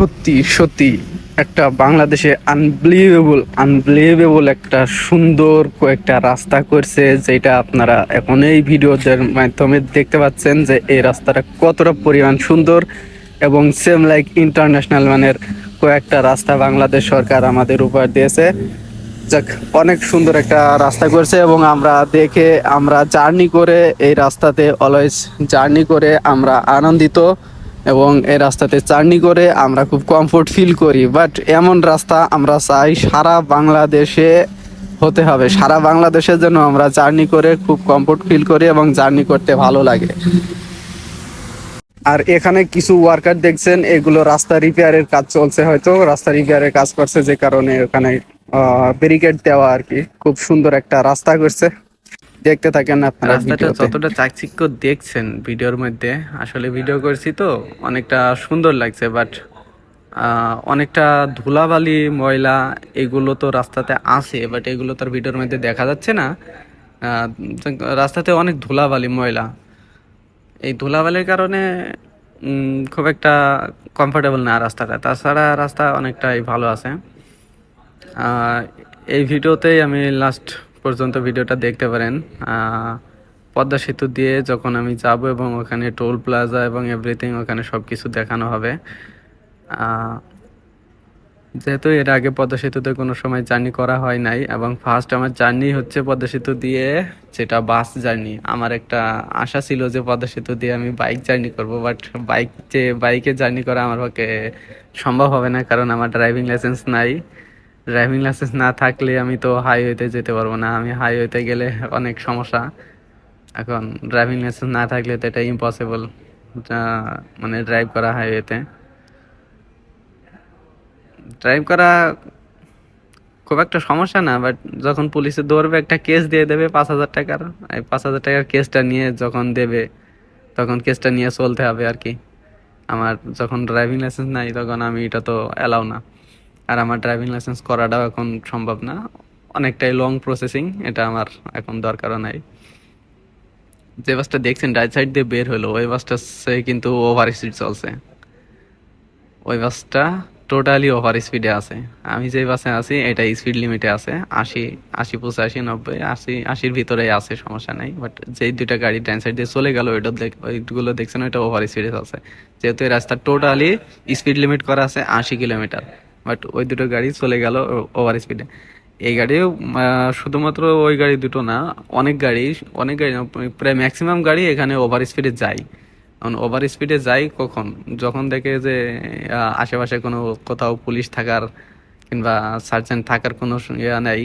সত্যি সত্যি একটা বাংলাদেশে আনবিলিভেবল আনবিলিভেবল একটা সুন্দর কয়েকটা রাস্তা করছে যেটা আপনারা এখন এই ভিডিওদের মাধ্যমে দেখতে পাচ্ছেন যে এই রাস্তাটা কতটা পরিমাণ সুন্দর এবং সেম লাইক ইন্টারন্যাশনাল মানের কয়েকটা রাস্তা বাংলাদেশ সরকার আমাদের উপর দিয়েছে। যাক, অনেক সুন্দর একটা রাস্তা করছে এবং আমরা দেখে, আমরা জার্নি করে এই রাস্তাতে অলওয়েজ জার্নি করে আমরা আনন্দিত। এবং এই রাস্তাতে জার্নি করে আমরা খুব কমফোর্ট ফিল করি বাট এমন রাস্তা আমরা চাই সারা বাংলাদেশে হতে হবে। সারা বাংলাদেশের জন্য আমরা জার্নি করে খুব কমফোর্ট ফিল করি এবং জার্নি করতে ভালো লাগে। আর এখানে কিছু ওয়ার্কার দেখছেন, এগুলো রাস্তা রিপেয়ারের কাজ চলছে হয়তো, রাস্তা রিপেয়ারের কাজ করছে যে কারণে ওখানে ব্যারিকেড দেওয়া আর কি। খুব সুন্দর একটা রাস্তা করছে। দেখতে থাকেন আপনারা রাস্তাটা যতটা চাকচিক্য দেখছেন ভিডিওর মধ্যে আসলে ভিডিও করছি তো অনেকটা সুন্দর লাগছে বাট অনেকটা ধুলাবালি ময়লা এগুলো তো রাস্তাতে আছে বাট এগুলো তার ভিডিওর মধ্যে দেখা যাচ্ছে না। রাস্তাতে অনেক ধুলাবালি ময়লা। এই ধুলাবালির কারণে খুব একটা কমফোর্টেবল না রাস্তাটা। তাছাড়া রাস্তা অনেকটাই ভালো আছে। এই ভিডিওতেই আমি লাস্ট পর্যন্ত ভিডিওটা দেখতে পারেন। পদ্মা সেতু দিয়ে যখন আমি যাব এবং ওখানে টোল প্লাজা এবং এভরিথিং ওখানে সব কিছু দেখানো হবে। যেহেতু এর আগে পদ্মা সেতুতে কোনো সময় জার্নি করা হয় নাই এবং ফার্স্ট আমার জার্নি হচ্ছে পদ্মা সেতু দিয়ে যেটা বাস জার্নি আমার একটা আশা ছিল যে পদ্মা সেতু দিয়ে আমি বাইক জার্নি করব বাট বাইক যে বাইকে জার্নি করা আমার পক্ষে সম্ভব হবে না কারণ আমার ড্রাইভিং লাইসেন্স নাই। ড্রাইভিং লাইসেন্স না থাকলে আমি তো হাইওয়েতে যেতে পারব না। আমি হাইওয়েতে গেলে অনেক সমস্যা। এখন ড্রাইভিং লাইসেন্স না থাকলে তো এটা ইম্পসিবল মানে ড্রাইভ করা হাইওয়েতে। ড্রাইভ করা খুব একটা সমস্যা না বাট যখন পুলিশে ধরবে, একটা কেস দিয়ে দেবে পাঁচ হাজার টাকার। এই পাঁচ হাজার টাকার কেসটা নিয়ে যখন দেবে, তখন কেসটা নিয়ে চলতে হবে আর কি। আমার যখন ড্রাইভিং লাইসেন্স নাই, তখন আমি এটা তো অ্যালাউ না। আর আমার ড্রাইভিং লাইসেন্স করাটাও এখন সম্ভব না। অনেকটাই লং প্রসেসিং এটা আমার এখন দরকারও নাই। যে বাসটা দেখছেন রাইট সাইড দিয়ে বের হলো, ওই বাসটা কিন্তু ওভার স্পিড চলছে। ওই বাসটা টোটালি ওভার স্পিডে আছে। আমি যে বাসে আছি এটা স্পিড লিমিটে আছে। আশি আশি পঁচাশি, নব্বই, আশি, আশির ভিতরে আছে, সমস্যা নাই। বাট যেই দুইটা গাড়ি ডান সাইড দিয়ে চলে গেল, ওইটা ওইগুলো দেখছেন, ওইটা ওভার স্পিডে আছে যেহেতু এই রাস্তা টোটালি স্পিড লিমিট করা আছে, আশি কিলোমিটার বাট ওই দুটো গাড়ি চলে গেল ওভার স্পিডে এই আহ, শুধুমাত্র ওই গাড়ি দুটো না অনেক গাড়ি অনেক গাড়ি প্রায় ম্যাক্সিমাম গাড়ি এখানে ওভার স্পিডে যায়। কারণ ওভার স্পিডে যাই কখন? যখন দেখে যে আশেপাশে কোনো কোথাও পুলিশ থাকার কিংবা সার্জেন্ট থাকার কোনো ইয়া নেই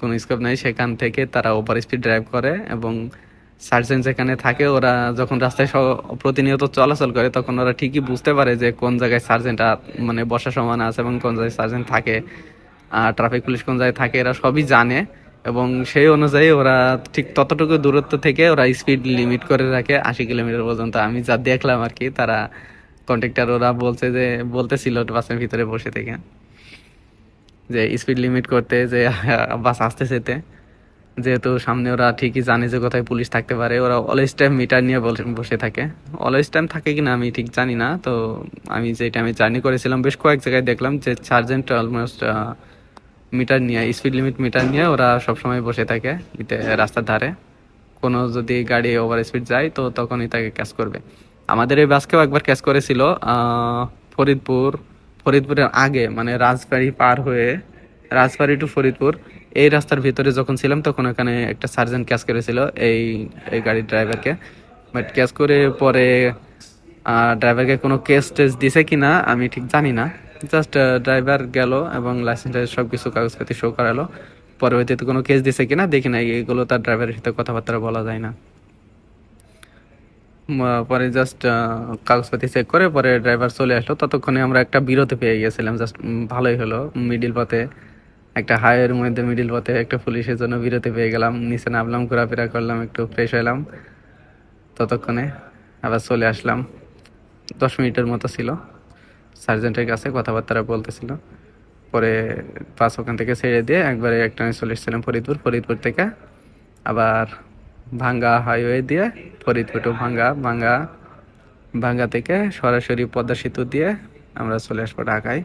কোনো স্কোপ নেই সেখান থেকে তারা ওভার স্পিড ড্রাইভ করে এবং সার্জেন্ট যেখানে থাকে, ওরা যখন রাস্তায় প্রতিনিয়ত চলাচল করে, তখন ওরা ঠিকই বুঝতে পারে যে কোন জায়গায় সার্জেন্ট মানে বসার সমান আছে এবং কোন জায়গায় সার্জেন্ট থাকে। আর ট্রাফিক পুলিশ কোন জায়গায় থাকে, এরা সবই জানে এবং সেই অনুযায়ী ওরা ঠিক ততটুকু দূরত্ব থেকে ওরা স্পিড লিমিট করে রাখে, আশি কিলোমিটার পর্যন্ত। আমি যা দেখলাম আর কি, তারা কন্ট্রাক্টর ওরা বলছে যে, বলতেছিল বাসের ভিতরে বসে থেকে, যে স্পিড লিমিট করতে যে বাস আসতে যেতে যেহেতু সামনে ওরা ঠিকই জানে যে কোথায় পুলিশ থাকতে পারে, ওরা অলওয়েজ টাইম মিটার নিয়ে বসে- থাকে। অলওয়েজ টাইম থাকে কিনা আমি ঠিক জানি না, তো আমি যে টাইমে জার্নি করেছিলাম, বেশ কয়েক জায়গায় দেখলাম যে সার্জেন্ট অলমোস্ট মিটার নিয়ে স্পিড লিমিট মিটার নিয়ে ওরা সবসময় বসে থাকে রাস্তার ধারে। কোনো যদি গাড়ি ওভার স্পিড যায়, তো তখনই তাকে ক্যাচ করবে। আমাদের এই বাসকেও একবার ক্যাচ করেছিল ফরিদপুর, ফরিদপুরের আগে মানে রাজবাড়ি পার হয়ে রাজবাড়ি টু ফরিদপুর, এই রাস্তার ভিতরে যখন ছিলাম তখন ওখানে একটা সার্জেন্ট ক্যাশ করেছিল, এই এই গাড়ির ড্রাইভারকে বাট ক্যাশ করে পরে ড্রাইভারকে কোনো কেস টেস দিছে কিনা, আমি ঠিক জানি না। জাস্ট ড্রাইভার গেল এবং লাইসেন্স সব কিছু কাগজপাতি শো করালো। পরবর্তীতে কোনো কেস দিছে কিনা, দেখি না এগুলো তার ড্রাইভারের সাথে কথাবার্তা বলা যায় না। পরে জাস্ট কাগজপাতি চেক করে পরে ড্রাইভার চলে আসলো। ততক্ষণে আমরা একটা বিরতি পেয়ে গেছিলাম। জাস্ট ভালোই হলো। মিডিল পথে একটা হাইওয়ের মধ্যে মিডিল পথে একটা পুলিশের জন্য বিরতি পেয়ে গেলাম। নিচে নামলাম, ঘোরাফেরা করলাম, একটু ফ্রেশ হলাম ততক্ষণে আবার চলে আসলাম। দশ মিনিটের মতো ছিল। সার্জেন্টের কাছে কথাবার্তা বলতেছিল। পরে বাস ওখান থেকে ছেড়ে দিয়ে একবারে একটা চলে এসেছিলাম ফরিদপুর। ফরিদপুর থেকে আবার ভাঙ্গা হাইওয়ে দিয়ে ফরিদপুর টু ভাঙ্গা ভাঙ্গা ভাঙ্গা থেকে সরাসরি পদ্মা সেতু দিয়ে আমরা চলে আসব ঢাকায়।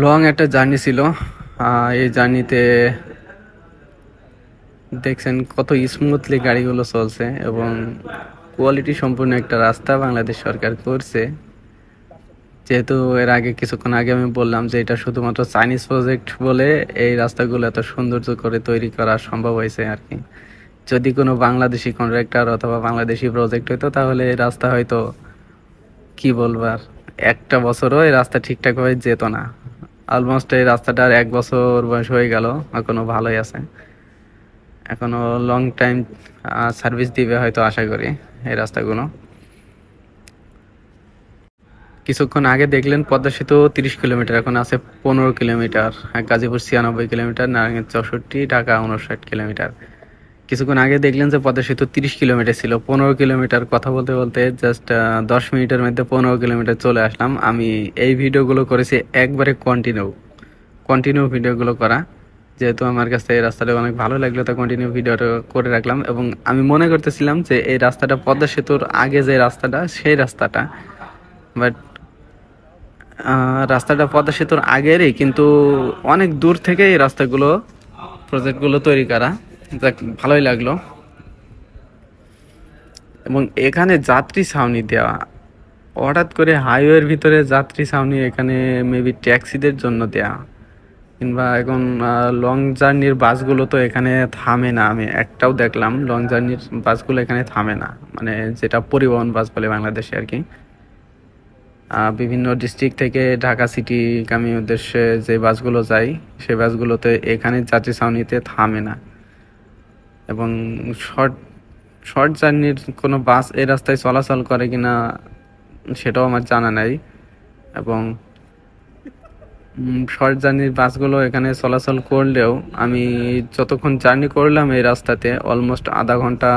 লং একটা জার্নি ছিল। এই জার্নিতে দেখছেন কত স্মুথলি গাড়িগুলো চলছে এবং কোয়ালিটি সম্পূর্ণ একটা রাস্তা বাংলাদেশ সরকার করছে। যেহেতু এর আগে কিছুক্ষণ আগে আমি বললাম যে এটা শুধুমাত্র চাইনিজ প্রজেক্ট বলে এই রাস্তাগুলো এত সৌন্দর্য করে তৈরি করা সম্ভব হয়েছে আর কি। যদি কোনো বাংলাদেশি কন্ট্রাক্টর অথবা বাংলাদেশি প্রজেক্ট হইতো, তাহলে এই রাস্তা হয়তো কি বলবার একটা বছরও এই রাস্তা ঠিকঠাকভাবে যেত না। অলমোস্ট এই রাস্তাটার এক বছর বয়স হয়ে গেল, এখনও ভালোই আছে। এখনও লং টাইম সার্ভিস দিবে হয়তো আশা করি এই রাস্তাগুলো। কিছুক্ষণ আগে দেখলেন পদ্মা সেতু তিরিশ কিলোমিটার, এখন আছে পনেরো কিলোমিটার গাজীপুর ছিয়ানব্বই কিলোমিটার, নারায়ণগঞ্জ চৌষট্টি, ঢাকা উনষাট কিলোমিটার। কিছুক্ষণ আগে দেখলেন যে পদ্মা সেতু তিরিশ কিলোমিটার ছিল, পনেরো কিলোমিটার কথা বলতে বলতে জাস্ট দশ মিনিটের মধ্যে পনেরো কিলোমিটার চলে আসলাম। আমি এই ভিডিওগুলো করেছি একবারে কন্টিনিউ কন্টিনিউ ভিডিওগুলো করা। যেহেতু আমার কাছে এই রাস্তাটা অনেক ভালো লাগল, তো কন্টিনিউ ভিডিওটা করে রাখলাম। এবং আমি মনে করতেছিলাম যে এই রাস্তাটা, পদ্মা সেতুর আগে যে রাস্তাটা, সেই রাস্তাটা। বাট রাস্তাটা পদ্মা সেতুর আগেরই, কিন্তু অনেক দূর থেকে এই রাস্তাগুলো প্রজেক্টগুলো তৈরি করা। যাক, ভালোই লাগল। এবং এখানে যাত্রী ছাউনি দেওয়া হঠাৎ করে হাইওয়ের ভিতরে যাত্রী ছাউনি, এখানে মেবি ট্যাক্সিদের জন্য দেওয়া কিংবা এখন লং জার্নির বাসগুলো তো এখানে থামে না। আমি একটাও দেখলাম লং জার্নির বাসগুলো এখানে থামে না। মানে যেটা পরিবহন বাস বলে বাংলাদেশে আর কি। বিভিন্ন ডিস্ট্রিক্ট থেকে ঢাকা সিটি গামী উদ্দেশ্যে যে বাসগুলো যায় সেই বাসগুলোতে এখানে যাত্রী ছাউনিতে থামে না। এবং শর্ট শর্ট জার্নির কোনো বাস এই রাস্তায় চলাচল করে কি না সেটাও আমার জানা নাই এবং শর্ট জার্নির বাসগুলো এখানে চলাচল করলেও আমি যতক্ষণ জার্নি করলাম এই রাস্তাতে অলমোস্ট আধা ঘণ্টা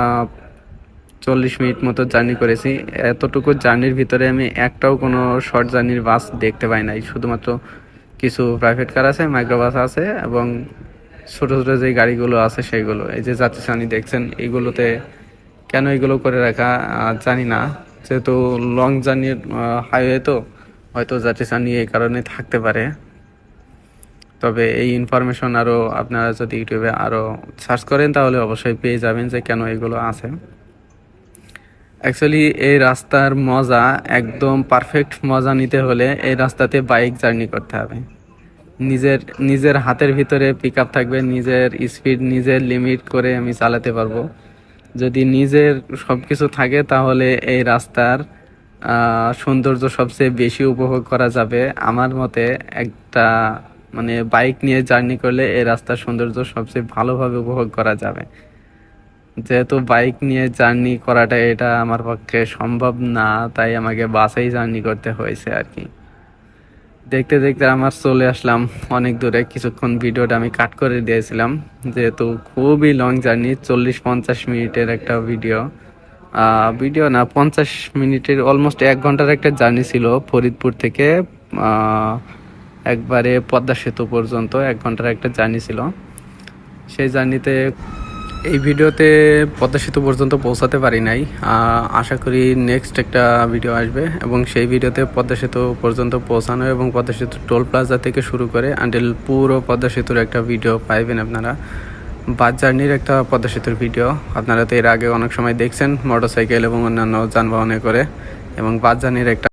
চল্লিশ মিনিট মতো জার্নি করেছি। এতটুকু জার্নির ভিতরে আমি একটাও কোনো শর্ট জার্নির বাস দেখতে পাই নাই। শুধুমাত্র কিছু প্রাইভেট কার আছে মাইক্রো বাস আছে এবং ছোট ছোট যে গাড়িগুলো আছে সেইগুলো, এই যে যাত্রী শ্রেণি দেখছেন, এগুলোতে কেন এগুলো করে রাখা জানি না। যেহেতু লং জার্নির হাইওয়ে তো, হয়তো যাত্রী শ্রেণি এই কারণে থাকতে পারে। তবে এই ইনফরমেশন আরও আপনারা যদি ইউটিউবে আরও সার্চ করেন, তাহলে অবশ্যই পেয়ে যাবেন যে কেন এগুলো আছে। অ্যাকচুয়ালি এই রাস্তার মজা, একদম পারফেক্ট মজা নিতে হলে এই রাস্তাতে বাইক জার্নি করতে হবে। নিজের নিজের হাতের ভিতরে পিক থাকবে, নিজের স্পিড নিজের লিমিট করে আমি চালাতে পারব। যদি নিজের সব কিছু থাকে, তাহলে এই রাস্তার সৌন্দর্য সবচেয়ে বেশি উপভোগ করা যাবে। আমার মতে একটা মানে বাইক নিয়ে জার্নি করলে এই রাস্তার সৌন্দর্য সবচেয়ে ভালোভাবে উপভোগ করা যাবে। যেহেতু বাইক নিয়ে জার্নি করাটা এটা আমার পক্ষে সম্ভব না, তাই আমাকে বাসেই জার্নি করতে হয়েছে আর কি। দেখতে দেখতে আমার চলে আসলাম অনেক দূরে। কিছুক্ষণ ভিডিওটা আমি কাট করে দিয়েছিলাম। যেহেতু খুবই লং জার্নি চল্লিশ পঞ্চাশ মিনিটের একটা ভিডিও ভিডিও না, পঞ্চাশ মিনিটের অলমোস্ট এক ঘণ্টার একটা জার্নি ছিল ফরিদপুর থেকে একবারে পদ্মা সেতু পর্যন্ত এক ঘণ্টার একটা জার্নি ছিল। সেই জার্নিতে এই ভিডিওতে পদ্মা সেতু পর্যন্ত পৌঁছাতে পারি নাই। আশা করি নেক্সট একটা ভিডিও আসবে এবং সেই ভিডিওতে পদ্মা সেতু পর্যন্ত পৌঁছানো এবং পদ্মা সেতু টোল প্লাজা থেকে শুরু করে আন্টিল পুরো পদ্মা সেতুর একটা ভিডিও পাইবেন আপনারা। বাস জার্নির একটা পদ্মা সেতুর ভিডিও আপনারা তো এর আগে অনেক সময় দেখছেন মোটরসাইকেল এবং অন্যান্য যানবাহনে করে এবং বাস জার্নির একটা